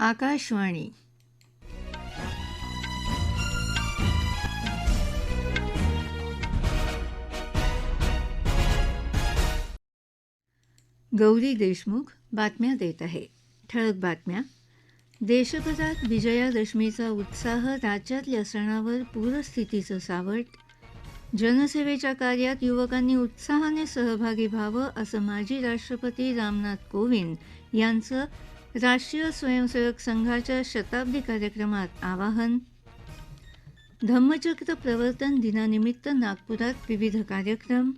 आकाशवाणी. गौरी देशमुख बातम्या देत आहे. ठळक बातम्या. देशभरात विजयादशमीचा उत्साह राज्यातल्या सणावर पूरस्थितीचं सावट. जनसेवेच्या कार्यात युवकांनी उत्साहाने सहभागी व्हावं असं माजी राष्ट्रपती रामनाथ कोविंद यांचं राष्ट्रीय स्वयंसेवक संघाच्या शताब्दी कार्यक्रमात आवाहन. धम्मचक्र प्रवर्तन दिनानिमित्त नागपुरात विविध कार्यक्रम.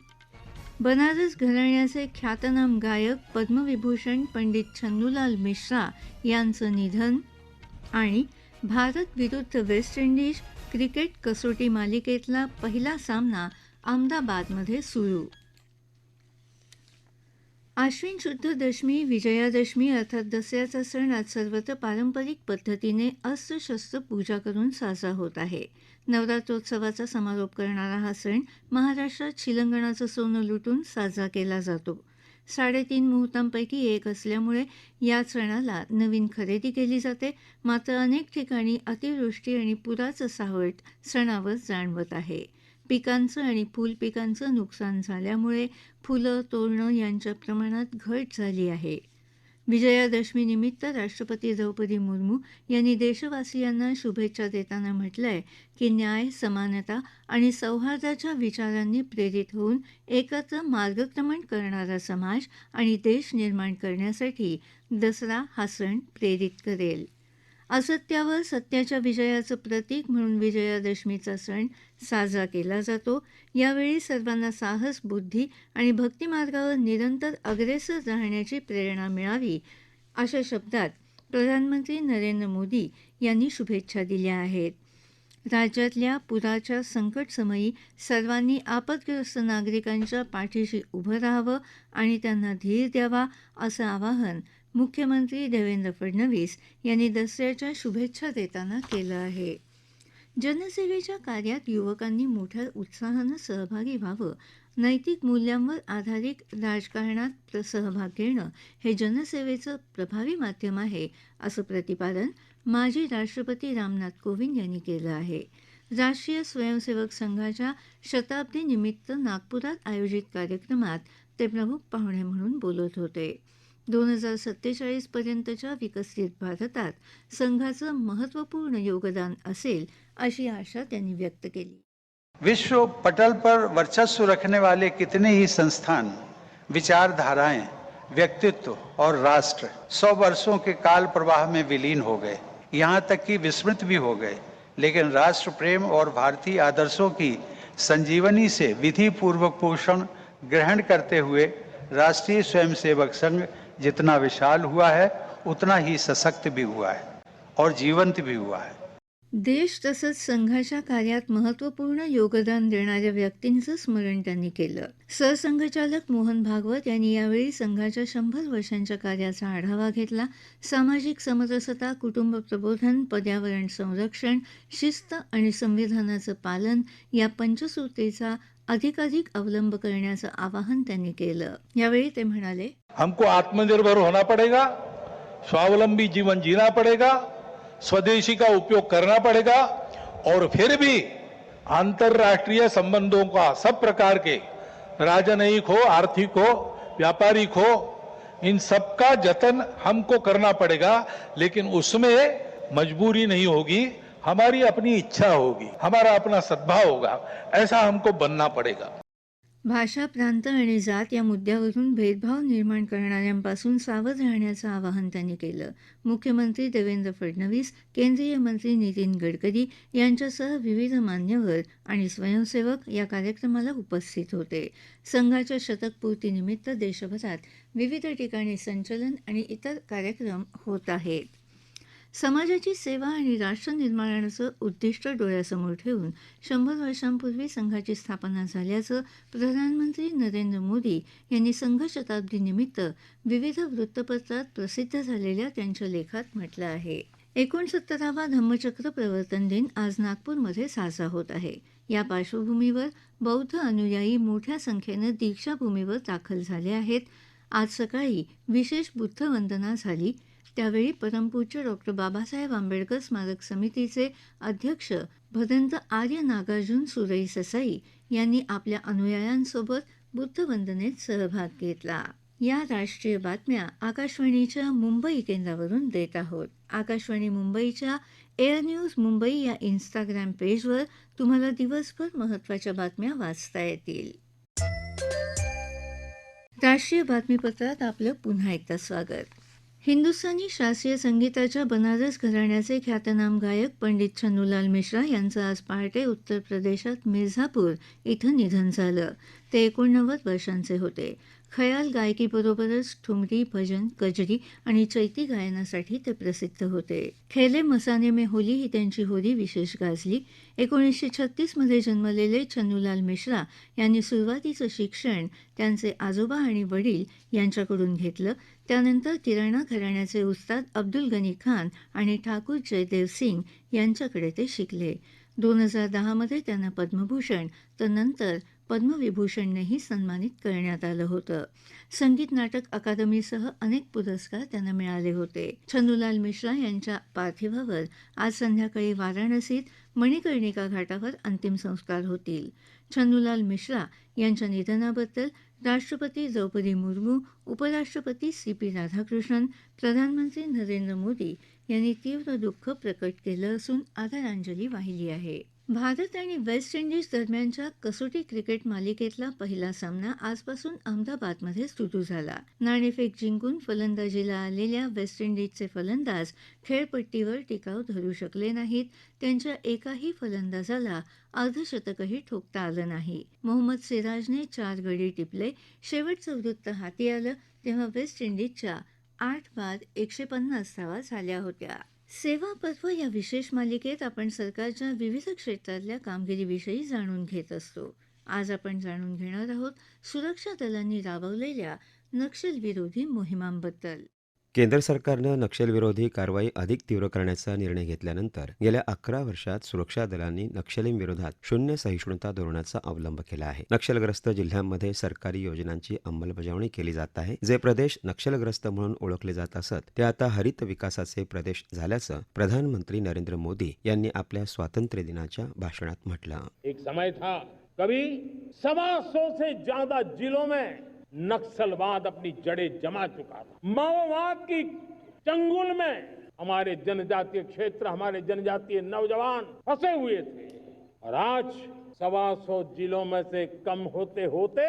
बनारस घराण्याचे ख्यातनाम गायक पद्मविभूषण पंडित छन्नूलाल मिश्रा यांचं निधन. आणि भारत विरुद्ध वेस्ट इंडिज क्रिकेट कसोटी मालिकेतला पहिला सामना अहमदाबादमध्ये सुरू. आश्विन शुद्ध दशमी विजयादशमी अर्थात दसऱ्याचा सण आज सर्वत्र पारंपरिक पद्धतीने अस्त्रशस्त्र पूजा करून साजरा होत आहे. नवरात्रोत्सवाचा समारोप करणारा हा सण महाराष्ट्रात शिलंगणाचं सोनं लुटून साजरा केला जातो. साडेतीन मुहूर्तांपैकी एक असल्यामुळे या सणाला नवीन खरेदी केली जाते. मात्र अनेक ठिकाणी अतिवृष्टी आणि पुराचं सावट सणावर जाणवत आहे. पिकांचं आणि फुलपिकांचं नुकसान झाल्यामुळे फुलं तोरणं यांच्या प्रमाणात घट झाली आहे. विजयादशमीनिमित्त राष्ट्रपती द्रौपदी मुर्मू यांनी देशवासियांना शुभेच्छा देताना म्हटलंय की न्याय समानता आणि सौहार्दाच्या विचारांनी प्रेरित होऊन एकत्र मार्गक्रमण करणारा समाज आणि देश निर्माण करण्यासाठी दसरा हा सण प्रेरित करेल. असत्यावर सत्याच्या विजयाचं प्रतीक म्हणून विजयादशमीचा सण साजरा केला जातो. यावेळी सर्वांना साहस बुद्धी आणि भक्तिमार्गावर निरंतर अग्रेसर राहण्याची प्रेरणा मिळावी अशा शब्दात प्रधानमंत्री नरेंद्र मोदी यांनी शुभेच्छा दिल्या आहेत. राज्यातल्या पुराच्या संकटसमयी सर्वांनी आपदग्रस्त नागरिकांच्या पाठीशी उभं राहावं आणि त्यांना धीर द्यावा असं आवाहन मुख्यमंत्री देवेंद्र फडणवीस यांनी दसऱ्याच्या शुभेच्छा देताना केलं आहे. जनसेवेच्या कार्यात युवकांनी मोठ्या उत्साहानं सहभागी व्हावं. नैतिक मूल्यांवर आधारित राजकारणात सहभाग घेणं हे जनसेवेचं प्रभावी माध्यम आहे असं प्रतिपादन माजी राष्ट्रपती रामनाथ कोविंद यांनी केलं आहे. राष्ट्रीय स्वयंसेवक संघाच्या शताब्दी निमित्त नागपुरात आयोजित कार्यक्रमात ते प्रमुख पाहुणे म्हणून बोलत होते. दोन हज़ार सत्तेचाळीस पर्यंतच्या विकसित भारतात संघाचं महत्त्वपूर्ण योगदान असेल अशी आशा त्यांनी व्यक्त केली. विश्व पटल पर वर्चस्व रखने वाले कितने ही संस्थान, विचारधाराएँ, व्यक्तित्व और राष्ट्र सौ वर्षों के काल प्रवाह में विलीन हो गए। यहाँ तक कि विस्मृत भी हो गए। लेकिन राष्ट्र प्रेम और भारतीय आदर्शों की संजीवनी से विधि पूर्वक पोषण ग्रहण करते हुए राष्ट्रीय स्वयंसेवक संघ जितना विशाल हुआ है उतना ही सशक्त भी हुआ है और जीवंत भी हुआ है। देश तसंच संघाच्या कार्यात महत्त्वपूर्ण योगदान देणाऱ्या व्यक्तींचं स्मरण त्यांनी केलं. सरसंघचालक मोहन भागवत यांनी यावेळी संघाच्या शंभर वर्षांच्या कार्याचा आढावा घेतला. सामाजिक समरसता कुटुंब प्रबोधन पर्यावरण संरक्षण शिस्त आणि संविधानाचं पालन या पंचसूत्रीचा अधिकाधिक अवलंब करण्याचं आवाहन त्यांनी केलं. यावेळी ते म्हणाले, हमको आत्मनिर्भर होना पड़ेगा, स्वावलंबी जीवन जीना पड़ेगा, स्वदेशी का उपयोग करना पड़ेगा, और फिर भी अंतर्राष्ट्रीय संबंधों का सब प्रकार के राजनयिक हो, आर्थिक हो, व्यापारिक हो, इन सबका जतन हमको करना पड़ेगा, लेकिन उसमें मजबूरी नहीं होगी। हमारी अपनी इच्छा होगी हमारा अपना सद्भाव होगा ऐसा हमको बनना पड़ेगा। भाषा प्रांत आणि जात या मुद्द्यावरून भेदभाव निर्माण करणाऱ्यांपासून सावध राहण्याचं आवाहन त्यांनी केलं. मुख्यमंत्री देवेंद्र फडणवीस केंद्रीय मंत्री नितीन गडकरी यांच्यासह विविध मान्यवर आणि स्वयंसेवक या कार्यक्रमाला उपस्थित होते. संघाच्या शतकपूर्तीनिमित्त देशभरात विविध ठिकाणी संचलन आणि इतर कार्यक्रम होत आहेत. समाजाची सेवा आणि राष्ट्र निर्माणाचं उद्दिष्ट डोळ्यासमोर ठेवून शंभर वर्षांपूर्वी संघाची स्थापना झाल्याचं प्रधानमंत्री नरेंद्र मोदी यांनी संघ शताब्दीनिमित्त विविध वृत्तपत्रात प्रसिद्ध झालेल्या त्यांच्या लेखात म्हटलं आहे. एकोणसत्तरावा धम्मचक्र प्रवर्तन दिन आज नागपूरमध्ये साजरा होत आहे. या पार्श्वभूमीवर बौद्ध अनुयायी मोठ्या संख्येनं दीक्षाभूमीवर दाखल झाले आहेत. आज सकाळी विशेष बुद्धवंदना झाली. त्यावेळी परमपूज्य डॉक्टर बाबासाहेब आंबेडकर स्मारक समितीचे अध्यक्ष भदंत आर्य नागार्जुन सुरई ससाई यांनी आपल्या अनुयायांसोबत बुद्धवंदनेत सहभाग घेतला. या राष्ट्रीय बातम्या आकाशवाणीच्या मुंबई केंद्रावरून देत आहोत. आकाशवाणी मुंबईच्या एअर न्यूज मुंबई या इन्स्टाग्राम पेजवर तुम्हाला दिवसभर महत्त्वाच्या बातम्या वाचता येतील. राष्ट्रीय बातमीपत्रात आपलं पुन्हा एकदा स्वागत. हिंदुस्थानी शास्त्रीय संगीताच्या बनारस घराण्याचे ख्यातनाम गायक पंडित छन्नूलाल मिश्रा यांचं आज पहाटे उत्तर प्रदेशात मिर्झापूर इथं निधन झालं. ते एकोणनव्वद वर्षांचे होते. खयाल गायकीबरोबरच ठुमरी भजन कजरी आणि चैती गायनासाठी ते प्रसिद्ध होते. खेले मसाने में होली ही त्यांची होली विशेष गाजली. एकोणीसशे छत्तीसमध्ये जन्मलेले छनुलाल मिश्रा यांनी सुरुवातीचं शिक्षण त्यांचे आजोबा आणि वडील यांच्याकडून घेतलं. त्यानंतर किराणा घराण्याचे उस्ताद अब्दुल गनी खान आणि ठाकूर जयदेव सिंग यांच्याकडे ते शिकले. दोन हजार दहामध्ये त्यांना पद्मभूषण तर नंतर पद्मविभूषणनेही सन्मानित करण्यात आलं होतं. संगीत नाटक अकादमीसह अनेक पुरस्कार त्यांना मिळाले होते. छनुलाल मिश्रा यांच्या पार्थिवावर आज संध्याकाळी वाराणसीत मणिकर्णिका घाटावर अंतिम संस्कार होतील. छनुलाल मिश्रा यांच्या निधनाबद्दल राष्ट्रपती द्रौपदी मुर्मू उपराष्ट्रपती सी पी राधाकृष्णन प्रधानमंत्री नरेंद्र मोदी यांनी तीव्र दुःख प्रकट केलं असून आदरांजली वाहिली आहे. भारत आणि वेस्ट इंडिज दरम्यानच्या कसोटी क्रिकेट मालिकेतला पहिला सामना आजपासून अहमदाबादमध्ये सुरू झाला. नाणेफेक जिंकून फलंदाजीला आलेल्या वेस्ट इंडिजचे फलंदाज खेळपट्टीवर टिकाव धरू शकले नाहीत. त्यांच्या एकाही फलंदाजाला अर्धशतकही ठोकता आलं नाही. मोहम्मद सिराजने चार गडी टिपले. शेवटचं वृत्त हाती आलं तेव्हा वेस्ट इंडिजच्या आठ बाद एकशे पन्नास धावा झाल्या होत्या. सेवा पर्व या विशेष मालिकेत आपण सरकारच्या विविध क्षेत्रातल्या कामगिरीविषयी जाणून घेत असतो. आज आपण जाणून घेणार आहोत सुरक्षा दलांनी राबवलेल्या नक्षलविरोधी मोहिमांबद्दल. केंद्र सरकारनं नक्षलविरोधी कारवाई अधिक तीव्र करण्याचा निर्णय घेतल्यानंतर गेल्या अकरा वर्षात सुरक्षा दलांनी नक्षलींविरोधात शून्य सहिष्णुता धोरणाचा अवलंब केला आहे. नक्षलग्रस्त जिल्ह्यांमध्ये सरकारी योजनांची अंमलबजावणी केली जात आहे. जे प्रदेश नक्षलग्रस्त म्हणून ओळखले जात असत ते आता हरित विकासाचे प्रदेश झाल्याचं प्रधानमंत्री नरेंद्र मोदी यांनी आपल्या स्वातंत्र्य दिनाच्या भाषणात म्हटलं. एक समय था. कभी सवा सौ से ज्यादा जिलों में नक्सलवाद अपनी जड़ें जमा चुका था। माओवाद की चंगुल में हमारे जनजातीय क्षेत्र, हमारे जनजातीय नौजवान फंसे हुए थे। और आज सवा सौ जिलों में से कम होते होते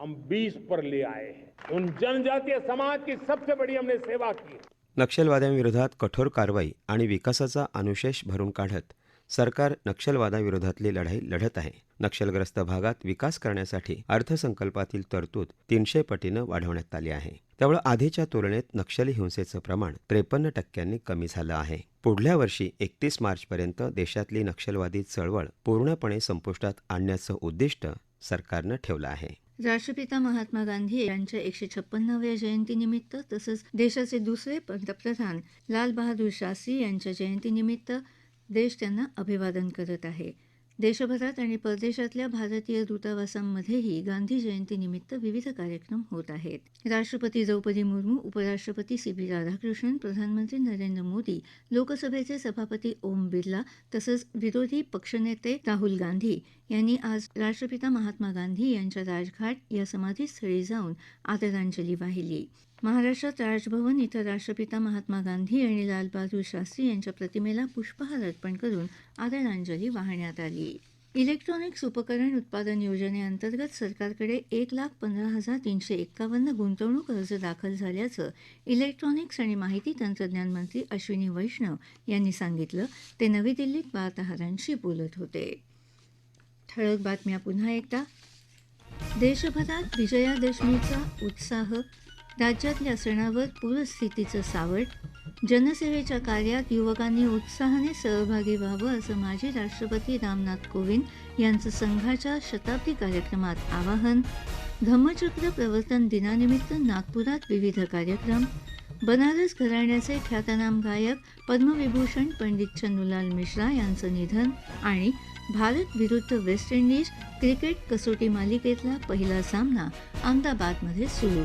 हम 20 पर ले आए हैं। उन जनजातीय समाज की सबसे बड़ी हमने सेवा की नक्षलवाद्यांविरोधात कठोर कारवाई आणि विकासाचा अनुशेष भरून काढत सरकार नक्षलवादाविरोधातली लढाई लढत आहे. नक्षलग्रस्त भागात विकास करण्यासाठी अर्थसंकल्पातील तरतूद तीनशे पटीनं वाढवण्यात आली आहे. त्यामुळे आधीच्या तुलनेत नक्षली हिंसेचं प्रमाण त्रेपन्न टक्क्यांनी कमी झालं आहे. पुढल्या वर्षी एकतीस मार्चपर्यंत देशातली नक्षलवादी चळवळ पूर्णपणे संपुष्टात आणण्याचं उद्दिष्ट सरकारनं ठेवलं आहे. राष्ट्रपिता महात्मा गांधी यांच्या एकशे छप्पन्नाव्या जयंतीनिमित्त तसंच देशाचे दुसरे पंतप्रधान लाल बहादूर शास्त्री यांच्या जयंतीनिमित्त देश त्यांना अभिवादन करत आहे. देशभरात आणि परदेशातल्या भारतीय दूतावासांमध्येही गांधी जयंतीनिमित्त विविध कार्यक्रम होत आहेत. राष्ट्रपती द्रौपदी मुर्मू उपराष्ट्रपती सी व्ही राधाकृष्णन प्रधानमंत्री नरेंद्र मोदी लोकसभेचे सभापती ओम बिर्ला तसंच विरोधी पक्षनेते राहुल गांधी यांनी आज राष्ट्रपिता महात्मा गांधी यांच्या राजघाट या समाधीस्थळी जाऊन आदरांजली वाहिली. महाराष्ट्रात राजभवन इथं राष्ट्रपिता महात्मा गांधी आणि लालबहादूर शास्त्री यांच्या प्रतिमेला पुष्पहार अर्पण करून आदरांजली वाहण्यात आली. इलेक्ट्रॉनिक्स उपकरण उत्पादन योजनेअंतर्गत सरकारकडे एक लाख पंधरा हजार तीनशे एक्कावन्न गुंतवणूक अर्ज दाखल झाल्याचं इलेक्ट्रॉनिक्स आणि माहिती तंत्रज्ञान मंत्री अश्विनी वैष्णव यांनी सांगितलं. ते नवी दिल्लीत वार्ताहरांशी बोलत होते. ठळक बातम्या पुन्हा एकदा. देशभरात विजयादशमीचा उत्साह राज्यातल्या सणावर पूरस्थितीचं सावट जनसेवेच्या कार्यात युवकांनी उत्साहाने सहभागी व्हावं असं माजी राष्ट्रपती रामनाथ कोविंद यांचं संघाच्या शताब्दी कार्यक्रमात आवाहन धम्मचक्र प्रवर्तन दिनानिमित्त नागपुरात विविध कार्यक्रम बनारस घराण्याचे ख्यातनाम गायक पद्मविभूषण पंडित छन्नूलाल मिश्रा यांचं निधन आणि भारत विरुद्ध वेस्ट इंडिज क्रिकेट कसोटी मालिकेतला पहिला सामना अहमदाबादमध्ये सुरू.